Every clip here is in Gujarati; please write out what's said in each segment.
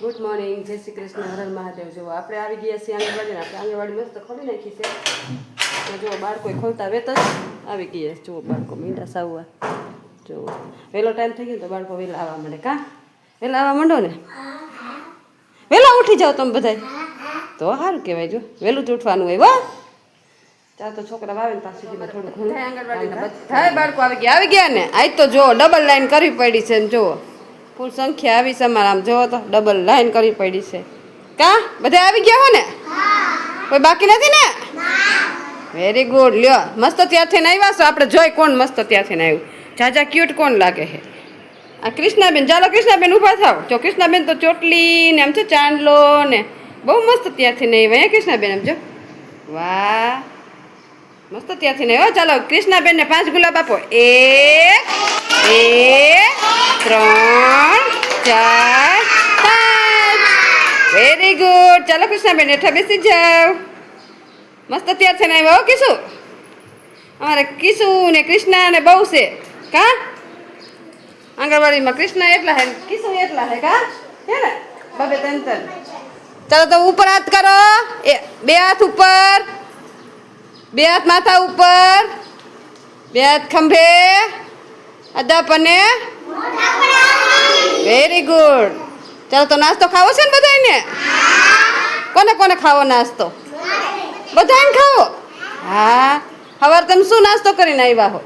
ગુડ મોર્નિંગ જય શ્રી કૃષ્ણ હરણ મહાદેવ. જુઓ આપણે આવી ગયા છીએ આંગણવાડીને આપણે આંગણવાડી મસ્ત ખોલી નાખી છે. જુઓ બાળકો ખોલતા વેત જ આવી ગયા જુઓ બાળકો મીંડા સાવવા. જુઓ વહેલો ટાઈમ થઈ ગયો તો બાળકો વહેલા આવવા માંડે. કાં? વહેલા આવવા માંડો ને? વહેલા ઉઠી જાઓ તમે બધાય. તો સારું કહેવાય જો વહેલું જ ઉઠવાનું હોય વાહ ચાલ તો છોકરા આવે ને પાસે સુધીમાં થોડું બધા બાળકો આવી ગયા આવી ગયા ને? આજ તો જો ડબલ લાઈન કરવી પડી છે ને જુઓ. ફૂલ સંખ્યા આવી છે અમારા. આમ જોવો તો ડબલ લાઈન કરવી પડી છે. કા? બધા આવી ગયા હો ને? કોઈ બાકી નથી ને? વેરી ગુડ લ્યો મસ્ત ત્યાંથી આવ્યા છો? આપણે જોઈ કોણ મસ્ત ત્યાંથી આવ્યું. જાજા ક્યુટ કોણ લાગે છે? આ કૃષ્ણાબેન. ચાલો કૃષ્ણાબેન ઊભા થાવ જો કૃષ્ણાબેન તો ચોટલી ને આમ છે ચાંદલો ને બહુ મસ્ત ત્યાંથી નહીં આવ્યા હે કૃષ્ણાબેન આમ જો. વાહ. મસ્ત ત્યાંથી નહીં હો. ચાલો કૃષ્ણાબેન ને પાંચ ગુલાબ આપો. એક બે, ત્રણ, ચાર, પાંચ. વેરી ગુડ ચાલો કૃષ્ણાબેન હેઠા બેસી જાઓ. મસ્ત અત્યાર છે ને હો, કિશુ? અમારે કિશુ ને કૃષ્ણા ને બહુ છે. કા? આંગણવાડીમાં કૃષ્ણ એટલા હે કિશુ એટલા હે, કા? હે ને? બબે તન તન. ચાલો તો ઉપર હાથ કરો. એ, બે હાથ ઉપર. બે હાથ માથા ઉપર. બે હાથ ખંભે. અદપ અને વેરી ગુડ ચાલો, તો નાસ્તો ખાવો છે ને બધાને કોને કોને ખાવો નાસ્તો? બધાને ખાવો? હા. હવાર તમે શું નાસ્તો કરીને આવ્યા હો?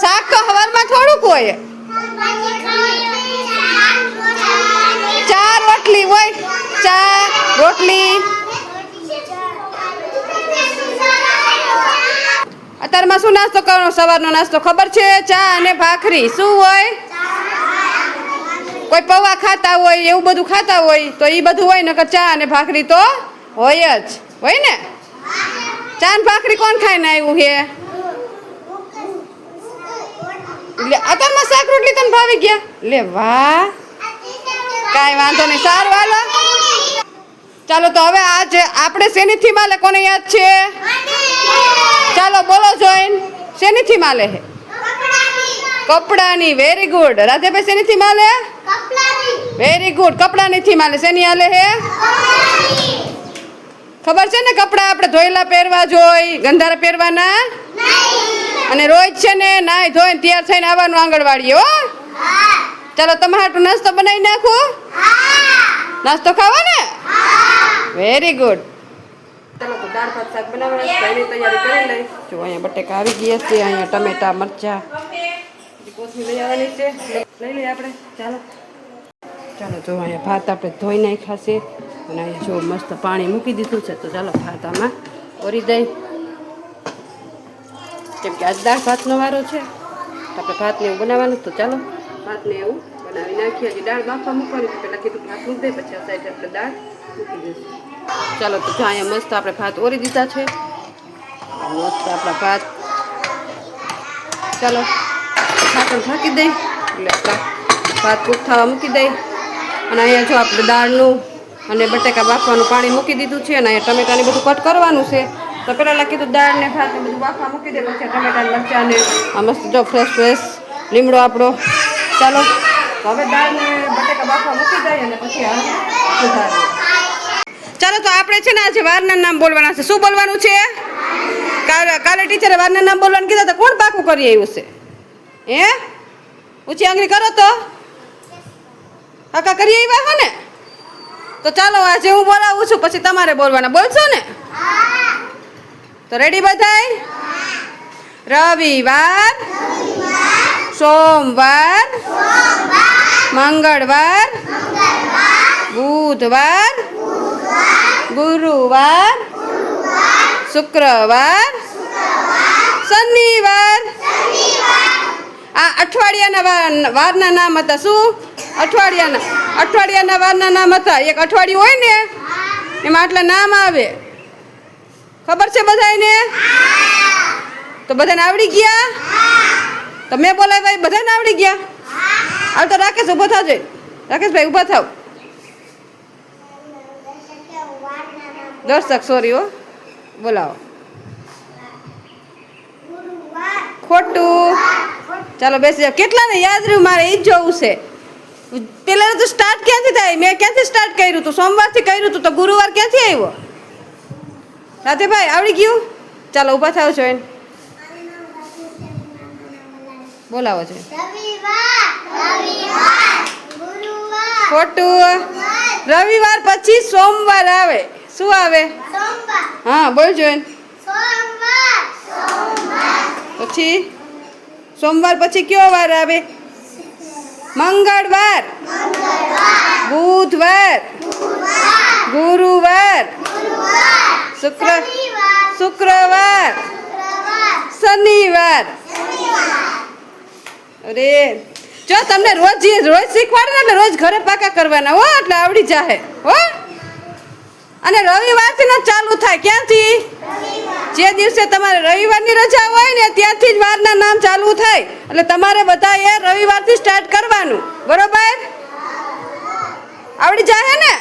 શાક તો હવારમાં થોડુંક હોય. ચા રોટલી હોય. ચા રોટલી. અત્યારમાં શું નાસ્તો કરવાનો? સવારનો નાસ્તો ખબર છે? ચા અને ભાખરી. શું હોય? કોઈ પૌવા ખાતા હોય, એવું બધું ખાતા હોય, તો એ બધું હોય, નકર ચા અને ભાખરી તો હોય જ. હોય ને? ચા ને ભાખરી કોણ ખાઈને આવ્યું એટલે અત્યારમાં શાક રોટલી તને ભાવી ગયા? લે વાહ. કાંઈ વાંધો નહીં. સારું, હાલો. ચાલો તો હવે આજે આપણે શેનીથી માલે કોને યાદ છે? ચાલો બોલો જોઈન શેનીથી માલે હે? કપડાની વેરી ગુડ રાધેભાઈ શેનીથી માલે? વેરી ગુડ કપડાનીથી માલે. શેની હાલે હે? ખબર છે ને કપડાં આપણે ધોયેલા પહેરવા જોઈ ગંધારા પહેરવાના? અને રોજ છે ને નાય ધોઈને તૈયાર થઈને આવવાનું આંગણવાડીએ હો? ચાલો તમારે નાસ્તો બનાવી નાખું? નાસ્તો ખાવો ને? વેરી ગુડ દાળ ભાત શાક બનાવવાનું છે. એની તૈયારી કરી લઈ. જો અહીંયા બટેકા આવી ગયા છે અહીંયા ટમેટા મરચા. કોથમી લઈ આવવાની છે. લઈ લઈએ આપણે. ચાલો. ચાલો જો અહીંયા ભાત આપણે ધોઈ નાખ્યા છે. અને અહીંયા જો મસ્ત પાણી મૂકી દીધું છે તો ચાલો ભાત આમાં ઓરી દઈ. કેમ કે આજ દાળ ભાતનો વારો છે. આપણે ભાતને એવું બનાવવાનું તો ચાલો. ભાતને એવું નાખીએ હજી દાળ બાફવા મૂકવાની પહેલાં કીધું ભાત મૂકી પછી સાઈડ આપણે દાળ મૂકી દઈશું. ચાલો, તો જો અહીંયા મસ્ત આપણે ભાત ઓરી દીધા છે. મસ્ત આપણા ભાત. ચાલો ઢાંકણ ઢાંકી દઈ એટલે ભાત કૂક મૂકી દઈ અને અહીંયા જો આપણે દાળનું અને બટેકા બાફવાનું પાણી મૂકી દીધું છે, અને અહીંયા ટમેટાને બધું કટ કરવાનું છે. તો પહેલાં કીધું દાળ ને ભાત ને બધું બાફવા મૂકી દે, પછી ટમેટા મરચાંને આ મસ્ત જો ફ્રેશ ફ્રેશ લીમડો આપણો. ચાલો. તો હવે દાળ ને બટેકા બાફવા મૂકી દઈએ અને પછી આ સુધારીએ. ચાલો તો આપણે છે ને આજે વારના નામ બોલવાના છે. શું બોલવાનું છે? કાલે ટીચરે વારના નામ બોલવાનું કીધા તો કોણ પાકું કરી આવ્યું છે? હે? ઊંચી આંગળી કરો તો. કાકા કરી આવ્યા હો ને? તો ચાલો આજે હું બોલાવું છું, પછી તમારે બોલવાના. બોલશો ને? તો રેડી બધાય? રવિવાર? સોમવાર મંગળવાર બુધવાર ગુરુવાર શુક્રવાર શનિવાર. આ અઠવાડિયાના વાર- વારના નામ હતા શું? અઠવાડિયાના અઠવાડિયાના વારના નામ હતા. એક અઠવાડિયું હોય ને એમાં આટલા નામ આવે. ખબર છે બધાને તો બધાને આવડી ગયા? તો મેં ભાઈ બધાને આવડી ગયા? હાલ તો રાકેશ ઊભો થજો. રાકેશભાઈ ઊભા થાવ. દર્શક સોરી હો. બોલાવો. ખોટું. ચાલો બેસી જાઓ. કેટલાને યાદ રહ્યું? મારે એ જ જોવું છે. પેલા તો સ્ટાર્ટ ક્યાંથી થાય? મેં ક્યાંથી સ્ટાર્ટ કર્યું હતું સોમવારથી કર્યું હતું તો ગુરુવાર ક્યાંથી આવ્યો? રાધેભાઈ આવડી ગયું? ચાલો ઊભા થાવ છો એને બોલાવો છો. ખોટું. રવિવાર પછી સોમવાર આવે. શું આવે? હા બોલજો જોઈન. પછી? સોમવાર પછી કયો વાર આવે? મંગળવાર. બુધવાર. ગુરુવાર. શુક્ર શુક્રવાર. શનિવાર. અરે, જો તમને રોજ રોજ શીખવાડે ને એટલે રોજ ઘરે પાકા કરવાના, હો, એટલે આવડી જાહે, હો. અને રવિવારથી ન ચાલુ થાય, ક્યાંથી? જે દિવસે તમારે રવિવારની રજા હોય ને, ત્યાંથી જ વારના નામ ચાલુ થાય. એટલે તમારે બધાએ રવિવારથી સ્ટાર્ટ કરવાનું, બરોબર? આવડી જાહે ને?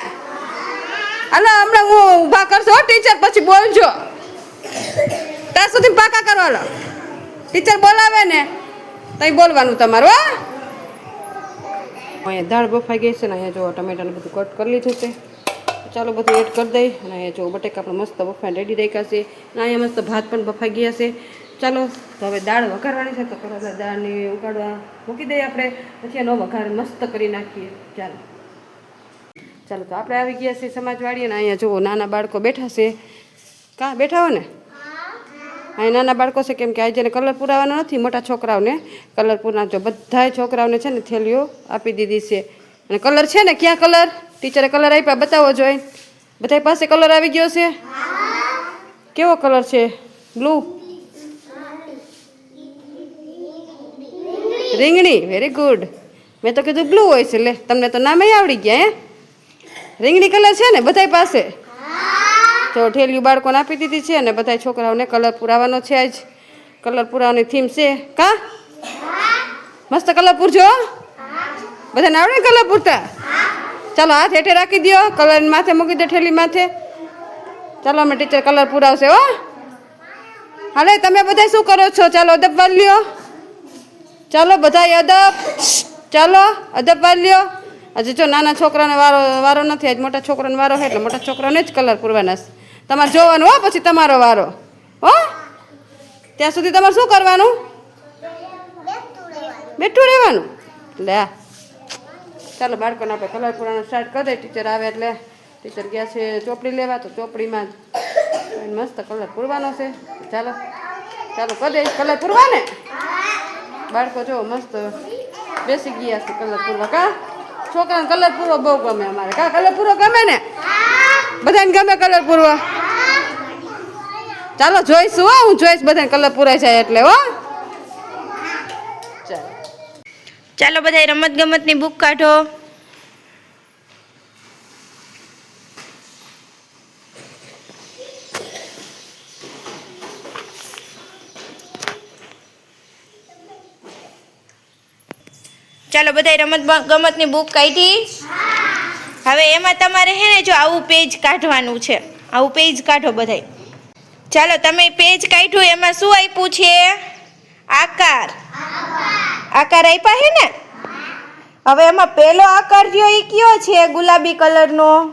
હાલો, હમણાં હું ઊભા કરશો ટીચર પછી બોલજો. ત્યાં સુધી પાકા કરવાનો ટીચર બોલાવે ને. તઈ બોલવાનું તમારું, હો. અહીંયા દાળ બફાઈ ગઈ છે ને અહીંયા જો ટમેટાને બધું કટ કરી લીધું છે. ચાલો બધું એડ કરી દઈ અને અહીંયા જો બટેકા પણ મસ્ત બફાઈને રેડી રાખ્યા છે. અને અહીંયા મસ્ત ભાત પણ બફાઈ ગયા છે. ચાલો, તો હવે દાળ વઘારવાની છે, તો પહેલાં દાળને ઉગાડવા મૂકી દઈએ આપણે. પછી એનો વઘાર મસ્ત કરી નાખીએ. ચાલો. ચાલો, તો આપણે આવી ગયા છીએ સમાજવાડી અને અહીંયા જુઓ નાના બાળકો બેઠા છે. કાં બેઠા હો ને? અહીં નાના બાળકો છે કેમ કે આજે એને કલર પુરાવાનો નથી, મોટા છોકરાઓને. કલર પુરાવજો બધાય છોકરાઓને છે ને થેલીઓ આપી દીધી છે. અને કલર છે ને, ક્યાં કલર? ટીચરે કલર આપ્યા, બતાવો જોઈ. બધા પાસે કલર આવી ગયો છે? કેવો કલર છે? બ્લુ? રીંગણી વેરી ગુડ મેં તો કીધું બ્લુ હોય છે, લે. તમને તો નામે આવડી ગયા, હે? રીંગણી કલર છે ને, બધાય પાસે. તો ઠેલિયું બાળકોને આપી દીધી છે અને બધા છોકરાઓને કલર પુરાવાનો છે આજ. કલર પુરાવાની થીમ છે. કા? મસ્ત કલર પૂરજો? બધાને આવડે કલર પૂરતા? ચાલો હાથ હેઠે રાખી દો કલર માથે મૂકી દો ઠેલી માથે. ચાલો અમે ટીચર કલર પુરાવશે, હો. હાલે, તમે બધા શું કરો છો? ચાલો અદબ લ્યો. ચાલો બધા અદબ. ચાલો અદબ લ્યો. હજી જો નાના છોકરાને વારો વારો નથી, આજ મોટા છોકરાને વારો હોય એટલે મોટા છોકરાને જ કલર પૂરવાના છે. તમારે જોવાનું હો, પછી તમારો વારો. હો? ત્યાં સુધી તમારે શું કરવાનું? બેઠું રહેવાનું. લે. ચાલો, બાળકોને આપણે કલર પૂરવાનું સ્ટાર્ટ કરી દઈએ ટીચર આવે એટલે ટીચર ગયા છે ચોપડી લેવા, તો ચોપડીમાં જ મસ્ત કલર પૂરવાનો છે. ચાલો ચાલો, કરી દઈએ કલર પૂરવા ને બાળકો જો મસ્ત બેસી ગયા છે કલર પૂરવા. કા? છોકરાને કલર પૂરવો બહુ ગમે અમારે. કા, કલર પૂરો ગમે ને? બધાને ગમે કલર પૂરવો? ચાલો જોઈશું હો હું જોઈશ બધાને કલર પૂરાઈ જાય એટલે હો. ચાલો ચાલો બધા રમત ગમતની બુક કાઢો. ચાલો બધા રમત ગમત ગમતની બુક કાઢી. હવે એમાં તમારે હે ને જો આવું પેજ કાઢવાનું છે. આવું પેજ કાઢો બધાય. ચાલો, તમે પેજ કાઢ્યું, એમાં શું આપ્યું છે? આકાર. આકાર આપ્યા છે ને? હવે એમાં પહેલો આકાર રહ્યો એ કયો છે, ગુલાબી કલરનો?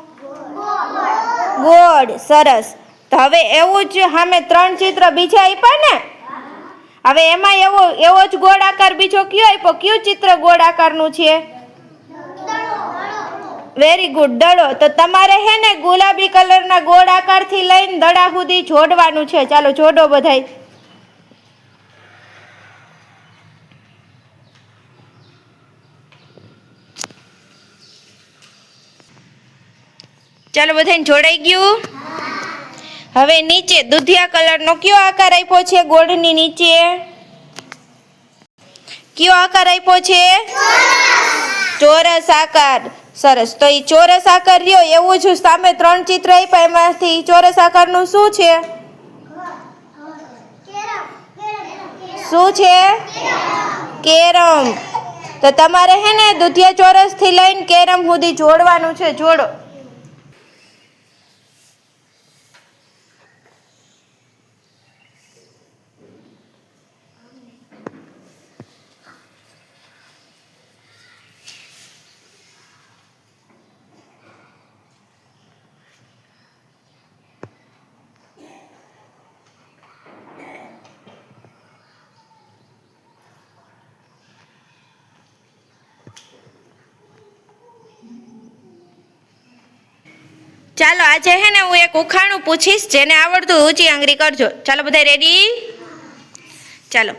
ગોળ. સરસ. તો હવે એવું જ સામે ત્રણ ચિત્ર બીજા આપ્યા ને? હવે એમાં એવો એવો જ ગોળ આકાર બીજો કયો આપ્યો? કયું ચિત્ર ગોળ આકારનું છે? વેરી ગુડ દડો. તો તમારે હે ને ગુલાબી કલરના ગોળ આકારથી લઈને દડા સુધી જોડવાનું છે. ચાલો જોડો બધાય. ચાલો બધાને જોડાઈ ગયું? હવે નીચે દુધિયા કલરનો કયો આકાર આપ્યો છે? ગોળની નીચે. કયો આકાર આપ્યો છે? ચોરસ આકાર. સરસ. તો એ ચોરસ આકાર રહ્યો, એવું જ સામે ત્રણ ચિત્ર આપ્યા એમાંથી ચોરસ આકારનું શું છે? શું છે? કેરમ. તો તમારે હે ને દુધિયા ચોરસથી લઈને કેરમ સુધી જોડવાનું છે, જોડો. ચાલો આજે હે ને હું એક ઉખાણું પૂછીશ જેને આવડતું ઊંચી આંગળી કરજો. ચાલો બધા રેડી ચાલો.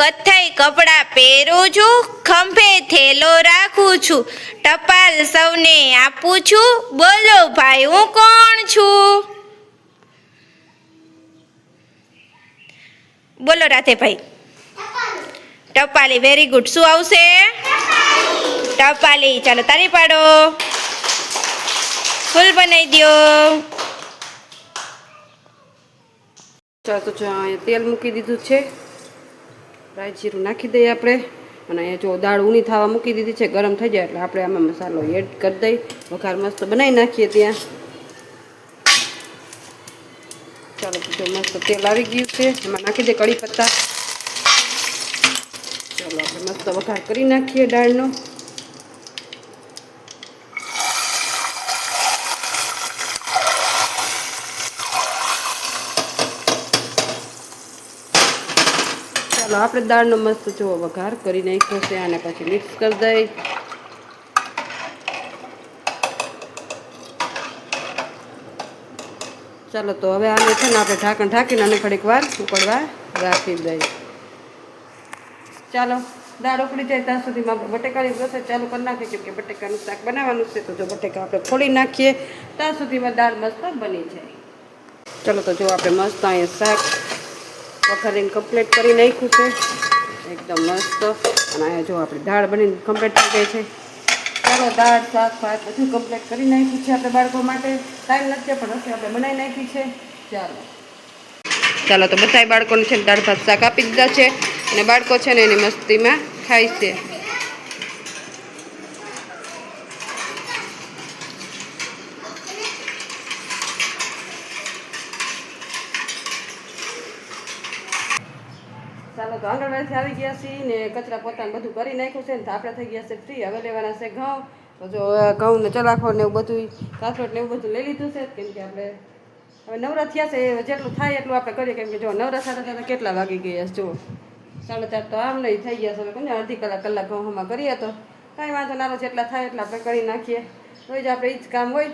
કથ્થઈ કપડાં પહેરું છું ખંભે થેલો રાખું છું. ટપાલ સૌને આપું છું બોલો ભાઈ હું કોણ છું? બોલો રાધેભાઈ. ટપાલી વેરી ગુડ શું આવશે? ટપાલી. ચાલો તારી પાડો. ફૂલ બનાવી દો ચાલો તો તેલ મૂકી દીધું છે. રાઈ જીરું નાખી દઈએ આપણે. અને અહીંયા જો દાળ ઊની થવા મૂકી દીધી છે, ગરમ થઈ જાય એટલે આપણે આમાં મસાલો એડ કરી દઈ. વઘાર મસ્ત બનાવી નાખીએ ત્યાં. ચાલો જો મસ્ત તેલ આવી ગયું છે. એમાં નાખી દે કડી પત્તા. ચાલો આપણે મસ્ત વઘાર કરી નાખીએ દાળનો. ચાલો, આપણે દાળનો મસ્ત જો વઘાર કરી નાખ્યો છે અને પછી મિક્સ કરી દઈ. ચાલો, તો હવે આને છે ને આપણે ઢાંકણ ઢાંકીને અને ઘડીક વાર ઉકળવા રાખી દઈ. ચાલો, દાળ ઉકળી જાય ત્યાં સુધીમાં બટેકાની પ્રોસેસ ચાલુ કરી નાખીએ કેમ કે બટેકાનું શાક બનાવવાનું છે, તો જો બટેકા આપણે ખોલી નાખીએ, ત્યાં સુધીમાં દાળ મસ્ત બની જાય. ચાલો, તો જો આપણે મસ્ત અહીંયા શાક વઘારીને કમ્પ્લીટ કરી નાખ્યું છે. એકદમ મસ્ત. અને અહીંયા જો આપણી દાળ બનીને કમ્પ્લીટ થઈ ગઈ છે. ચાલો, દાળ, શાક, ભાત બધું કમ્પ્લીટ કરી નાખ્યું છે આપણે બાળકો માટે. ટાઈમ નથી, પણ હશે, આપણે બનાવી નાખી છે. ચાલો. ચાલો, તો બધા બાળકોને છે દાળ, ભાત, શાક આપી દીધા છે. અને બાળકો છે ને એની મસ્તીમાં ખાય છે ચાલો તો આવી ગયા છીએ ને કચરા પોતાને બધું કરી નાખ્યું છે ને તો આપણે થઈ ગયા છે ફ્રી હવે લેવાના છે ઘઉં. તો જો ઘઉં ને ચલાખો ને એવું બધું કાસરોટ ને એવું બધું લઈ લીધું છે. કેમ કે આપણે હવે નવરા થયા છે જેટલું થાય એટલું આપણે કરીએ. કેમ કે જો નવરા સાડા સાડા કેટલા વાગી ગયા છે, જો. સાડા ચાર તો આમ નહીં થઈ ગયા છે. હવે અડધી કલાક કલાક ઘઉંમાં કરીએ તો કાંઈ વાંધો ના જેટલા થાય એટલા આપણે કરી નાખીએ. રોજ આપણે એ જ કામ હોય.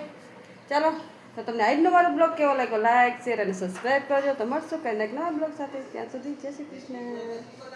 ચાલો, તો તમને આજનો મારો બ્લોગ કેવો લાગ્યો? લાઈક, શેર અને સબસ્ક્રાઈબ કરજો. તો મળશું કંઈક નવા બ્લોગ સાથે. ત્યાં સુધી જય શ્રી કૃષ્ણ.